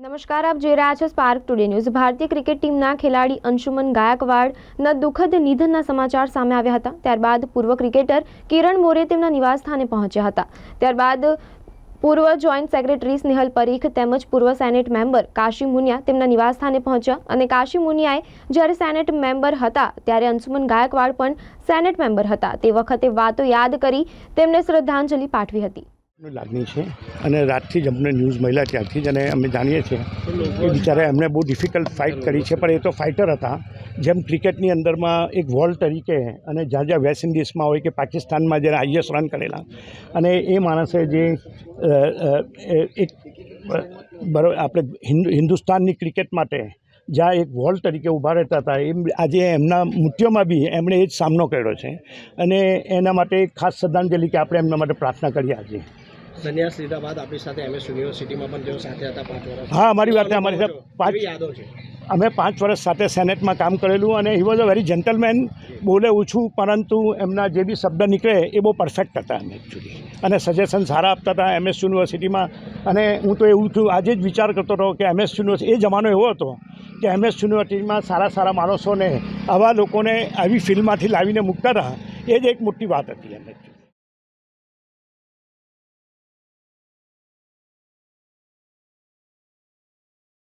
નમસ્કાર, આપ જોઈ રહ્યા છો સ્પાર્ક ટુડે ન્યૂઝ ભારતીય ક્રિકેટ ટીમના ખેલાડી અંશુમન ગાયકવાડના દુઃખદ નિધનના સમાચાર સામે આવ્યા હતા. ત્યારબાદ પૂર્વ ક્રિકેટર કિરણ મોરે તેમના નિવાસસ્થાને પહોંચ્યા હતા. ત્યારબાદ પૂર્વ જોઈન્ટ સેક્રેટરી સ્નેહલ પરીખ તેમજ પૂર્વ સેનેટ મેમ્બર કાશી મુનિયા તેમના નિવાસસ્થાને પહોંચ્યા અને કાશી મુનિયાએ જ્યારે સેનેટ મેમ્બર હતા ત્યારે અંશુમન ગાયકવાડ પણ સેનેટ મેમ્બર હતા. તે વખતે વાતો યાદ કરી તેમને શ્રદ્ધાંજલિ પાઠવી હતી. લાગણી છે અને રાતથી જ અમને ન્યૂઝ મળ્યા ત્યારથી જ અને અમે જાણીએ છીએ કે બિચારા એમણે બહુ ડિફિકલ્ટ ફાઇટ કરી છે. પણ એ તો ફાઇટર હતા. જેમ ક્રિકેટની અંદરમાં એક વોલ તરીકે અને જ્યાં જ્યાં વેસ્ટ ઇન્ડિઝમાં હોય કે પાકિસ્તાનમાં જ્યારે આઈએસ રન કરેલા. અને એ માણસે જે એક, બરો, આપણે હિન્દુ, હિન્દુસ્તાનની ક્રિકેટ માટે જ્યાં એક વોલ તરીકે ઊભા રહેતા હતા, એમ, આજે એમના મૃત્યુમાં બી એમણે એ જ સામનો કર્યો છે. અને એના માટે ખાસ શ્રદ્ધાંજલિ કે આપણે એમના માટે પ્રાર્થના કરીએ આજે. સંન્યાસ લીધા બાદ આપણી સાથે એમએસ યુનિવર્સિટીમાં પણ જેઓ સાથે હતા પાંચ વર્ષ. હા અમારી વાત અમારી સાથે પાંચ યાદો છે? અમે પાંચ વર્ષ સાથે સેનેટમાં કામ કરેલું અને he was a very gentleman બોલે ઓછું પરંતુ એમના જે બી શબ્દ નીકળે એ બહુ પરફેક્ટ હતા એમ એકચ્યુઅલી અને સજેશન સારા આપતા હતા એમએસ યુનિવર્સિટીમાં. અને હું તો એવું છું આજે જ વિચાર કરતો હતો કે એમએસ યુનિવર્સિટી એ જમાનો એવો હતો કે એમએસ યુનિવર્સિટીમાં સારા સારા માણસોને આવા લોકોને આવી ફિલ્ડમાંથી લાવીને મૂકતા હતા. એ જ એક મોટી વાત હતી એમ actually.